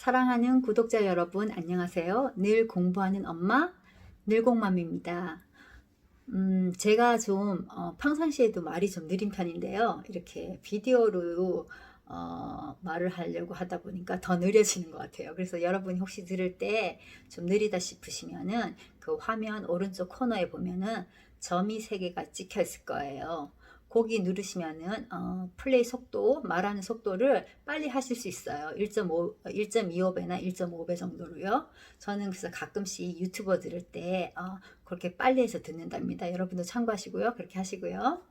사랑하는 구독자 여러분, 안녕하세요. 늘 공부하는 엄마, 늘공맘입니다. 음, 제가 좀, 어, 평상시에도 말이 좀 느린 편인데요. 이렇게 비디오로, 어, 말을 하려고 하다 보니까 더 느려지는 것 같아요. 그래서 여러분이 혹시 들을 때 좀 느리다 싶으시면은 그 화면 오른쪽 코너에 보면은 점이 세 개가 찍혀 있을 거예요. 거기 누르시면은 어, 플레이 속도, 말하는 속도를 빨리 하실 수 있어요. 1.5, 1.25배나 1.5배 정도로요. 저는 그래서 가끔씩 유튜버 들을 때 어, 그렇게 빨리 해서 듣는답니다. 여러분도 참고하시고요. 그렇게 하시고요.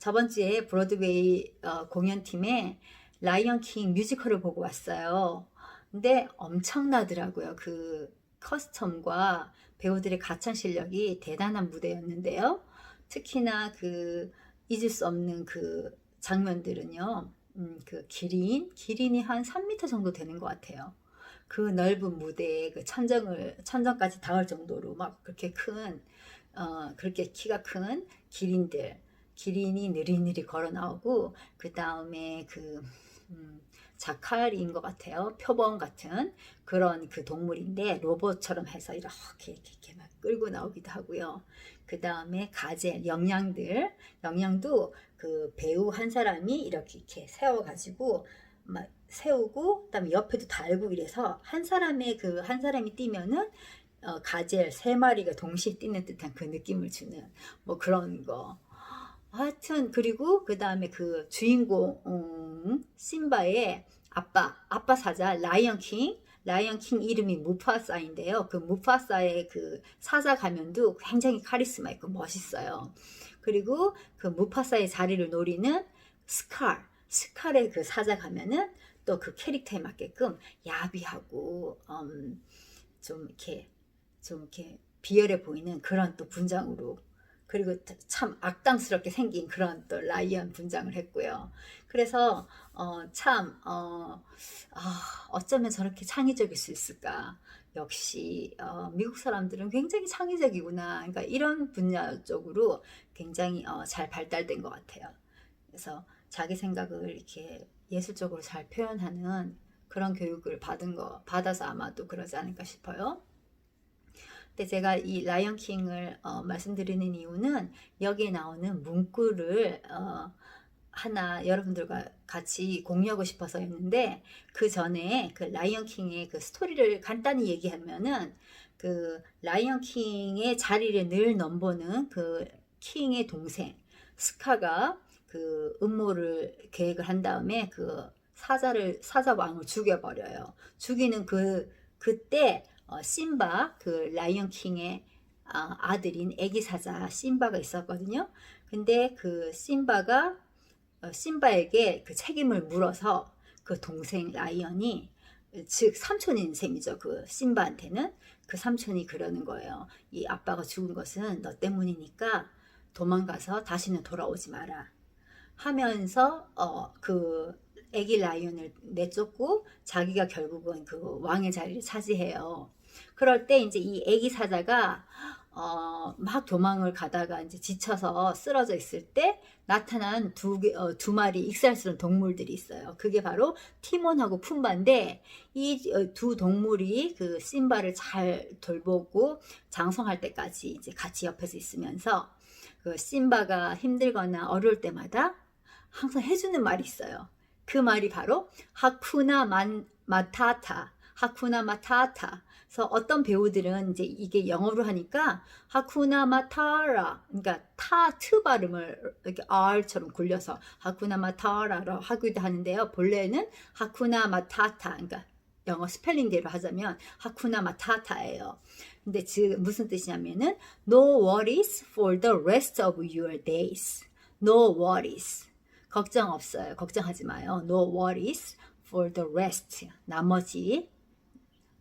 저번 주에 브로드웨이 어, 공연팀의 라이언 킹 뮤지컬을 보고 왔어요. 근데 엄청나더라고요. 그 커스텀과 배우들의 가창 실력이 대단한 무대였는데요. 특히나 그 잊을 수 없는 그 장면들은요. 음, 그 기린, 기린이 한 3m 정도 되는 것 같아요. 그 넓은 무대에 그 천정을 천정까지 닿을 정도로 막 그렇게 큰 어, 그렇게 키가 큰 기린들, 기린이 느리느리 걸어 나오고 그 다음에 그 음, 자칼인 것 같아요. 표범 같은 그런 그 동물인데 로봇처럼 해서 이렇게 이렇게, 이렇게 막 끌고 나오기도 하고요. 그 다음에 가젤, 영양들, 영양도 그 배우 한 사람이 이렇게 이렇게 세워가지고 막 세우고 그다음에 옆에도 달고 이래서 한 사람의 그 한 사람이 뛰면은 어, 가젤 세 마리가 동시에 뛰는 듯한 그 느낌을 주는 뭐 그런 거. 하여튼 그리고 그 다음에 그 주인공 음, 심바의 아빠 아빠 사자 라이언 킹 라이언 킹 이름이 무파사인데요. 그 무파사의 그 사자 가면도 굉장히 카리스마 있고 멋있어요. 그리고 그 무파사의 자리를 노리는 스칼 스칼의 그 사자 가면은 또 그 캐릭터에 맞게끔 야비하고 음, 좀 이렇게 좀 이렇게 비열해 보이는 그런 또 분장으로 그리고 참 악당스럽게 생긴 그런 또 라이언 분장을 했고요. 그래서 어, 참 어, 아, 어쩌면 저렇게 창의적일 수 있을까? 역시 어, 미국 사람들은 굉장히 창의적이구나. 그러니까 이런 분야 쪽으로 굉장히 어, 잘 발달된 것 같아요. 그래서 자기 생각을 이렇게 예술적으로 잘 표현하는 그런 교육을 받은 거 받아서 아마도 그러지 않을까 싶어요. 근데 제가 이 라이언 킹을 어, 말씀드리는 이유는 여기에 나오는 문구를 어, 하나 여러분들과 같이 공유하고 싶어서였는데 그 전에 그 라이언 킹의 그 스토리를 간단히 얘기하면은 그 라이언 킹의 자리를 늘 넘보는 그 킹의 동생 스카가 그 음모를 계획을 한 다음에 그 사자를 사자 왕을 죽여버려요. 죽이는 그 그때 어, 심바 그 라이언 킹의 아, 아들인 애기 사자 심바가 있었거든요. 근데 그 심바가 어, 심바에게 그 책임을 물어서 그 동생 라이언이 즉 삼촌인 셈이죠. 그 심바한테는 그 삼촌이 그러는 거예요. 이 아빠가 죽은 것은 너 때문이니까 도망가서 다시는 돌아오지 마라. 하면서 어 그 애기 라이언을 내쫓고 자기가 결국은 그 왕의 자리를 차지해요. 그럴 때 이제 이 애기 사자가 어, 막 도망을 가다가 이제 지쳐서 쓰러져 있을 때 나타난 두, 개, 어, 두 마리 익살스러운 동물들이 있어요. 그게 바로 티몬하고 푼바인데 이 두 동물이 그 심바를 잘 돌보고 장성할 때까지 이제 같이 옆에서 있으면서 그 심바가 힘들거나 어려울 때마다 항상 해주는 말이 있어요. 그 말이 바로 하쿠나 만, 마타타, 하쿠나 마타타. 그래서 어떤 배우들은 이제 이게 영어로 하니까 하쿠나 마타라, 그러니까 타트 발음을 이렇게 R처럼 굴려서 하쿠나 마타라로 하기도 하는데요. 본래는 하쿠나 마타타, 그러니까 영어 스펠링대로 하자면 하쿠나 마타타예요. 근데 즉 무슨 뜻이냐면은 no worries for the rest of your days. no worries. 걱정 없어요. 걱정하지 마요. No worries for the rest. 나머지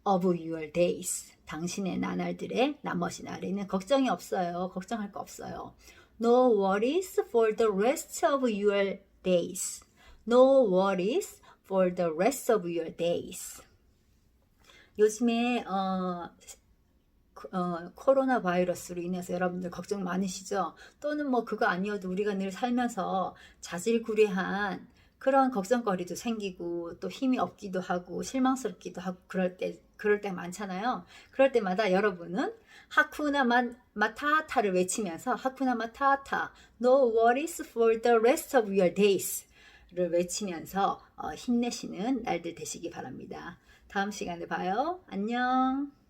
of your days. 당신의 나날들의 나머지 날에는 걱정이 없어요. 걱정할 거 없어요. No worries for the rest of your days. No worries for the rest of your days. 요즘에 어, 어, 코로나 바이러스로 인해서 여러분들 걱정 많으시죠? 또는 뭐 그거 아니어도 우리가 늘 살면서 자질구레한 그런 걱정거리도 생기고 또 힘이 없기도 하고 실망스럽기도 하고 그럴 때 그럴 때 많잖아요. 그럴 때마다 여러분은 하쿠나 마, 마타타를 외치면서 하쿠나 마타타 No worries for the rest of your days 를 외치면서 어, 힘내시는 날들 되시기 바랍니다. 다음 시간에 봐요. 안녕.